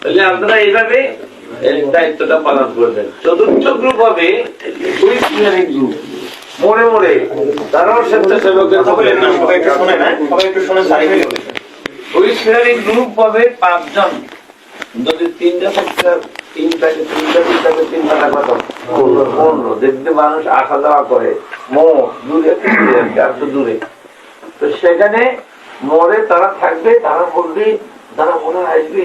তাহলে আপনারা এইভাবে দায়িত্বটা পালন করবেন। চতুর্থ গ্রুপ হবে গ্রুপ মোড়ে মোড়ে তারাও স্বেচ্ছাসেবকের সকলের নাম সবাই একটু শোনে না সবাই একটু শোনে সারি হয়ে গ্রুপ হবে পাঁচজন। যদি তিনটা তিনটাকে তিনটা তিনটাকে তিনটা টাকা পনেরো। দেখতে মানুষ আসা যাওয়া করে মোড় দূরে আর তো দূরে। তো সেখানে মোড়ে তারা থাকবে তারা বলবে তারা মনে আসবে।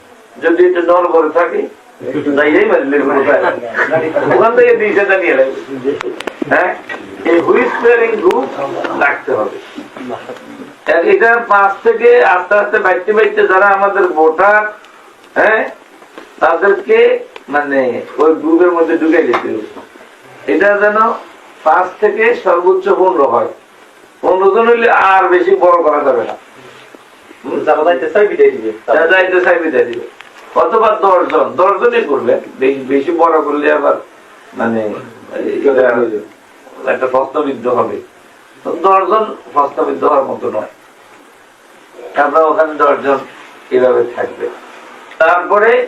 যদি একটু নর করে থাকে যাইয়াই মারলে কোথায়? ওখান থেকে দিয়েছে জানিয়ে হ্যাঁ? এই হুইসপারিং গ্রুপ রাখতে হবে। এটার পাঁচ থেকে আস্তে আস্তে বাইতে বাইতে যারা আমাদের ভোটার হ্যাঁ? তাদেরকে মানে ওই গ্রুপের মধ্যে ঢুকে দিতে এটা যেন পাঁচ থেকে সর্বোচ্চ পনেরো হয়। পনেরো জন হইলে আর বেশি বড় করা যাবে না। যারা যাইতে চাই বিদায় দিবে। যা যাইতে চাই বিদায় দিবে। অথবা দশ জন দশ জনই করবে। বেশি- বড় করলে আবার মানে একটা প্রস্তাবিদ্ধ হবে। দশজন প্রস্তাবিদ্ধ হওয়ার মতো নয়। আমরা ওখানে দশজন এভাবে থাকবে। তারপরে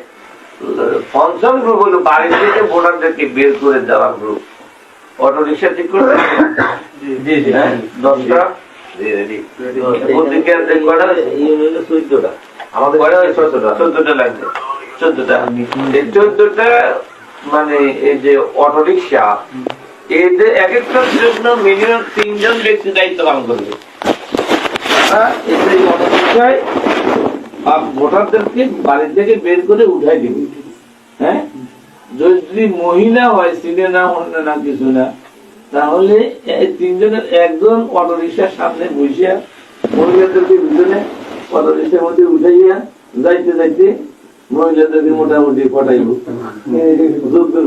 পঞ্চম গ্রুপ হলো বাড়ি থেকে ভোটারদেরকে বের করে দেওয়া গ্রুপ অটো রিক্সা ঠিক করবে? হ্যাঁ, দশটা। চোদ্দটা আমাদের চোদ্দটা। চোদ্দটা লাগবে। চোদ্দটা। এই চোদ্দটা মানে এই যে অটো রিক্সা এদের এক একটার জন্য মিনিমাম তিনজন ব্যক্তি দায়িত্ব পালন করবে। এই যে অটো রিক্সায় আপ- ভোটারদেরকে বাড়ি থেকে বের করে উঠাই দিবে। হ্যাঁ? যদি মহিলা হয় সিনে না অন্য না কিছু না তাহলে এই তিনজনের একজন অটো রিক্সার সামনে বসিয়া মহিলাদেরকে দুজনে অটো মধ্যে উঠাইয়া যাইতে যাইতে মহিলাদেরকে মোটামুটি পটাইব।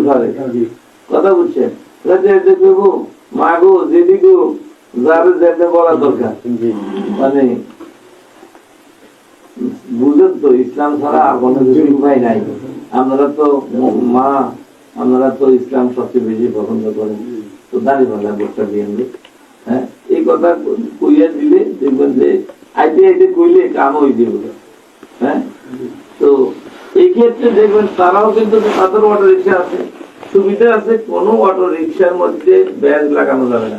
ঘরে। কথা বুঝছেন দেখব মা গো যার যাতে বলা দরকার। মানে বুঝেন তো ইসলাম ছাড়া আর কোনো কিছু উপায় নাই। আপনারা তো মা আপনারা তো ইসলাম সবচেয়ে বেশি পছন্দ করেন। তো দাঁড়িয়ে ভালো ভোটটা দিয়ে হ্যাঁ? এই কথা কইয়া দিলে দেখবেন যে কইলে কাম হয়ে যাবে হ্যাঁ? তো এই ক্ষেত্রে দেখবেন তারাও কিন্তু তাদের অটো রিক্সা আছে সুবিধা আছে কোনো অটো রিক্সার মধ্যে ব্যাগ লাগানো যাবে না।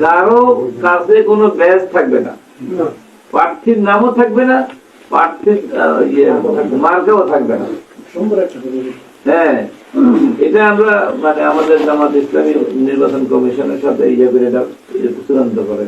কারও কাছে কোনো ব্যাজ থাকবে না। প্রার্থীর নামও থাকবে না প্রার্থীর আহ, ইয়ে মার্কেও থাকবে না। হ্যাঁ এটা আমরা মানে আমাদের জামাত ইসলামী নির্বাচন কমিশনের সাথে ইয়ে করে চূড়ান্ত করে।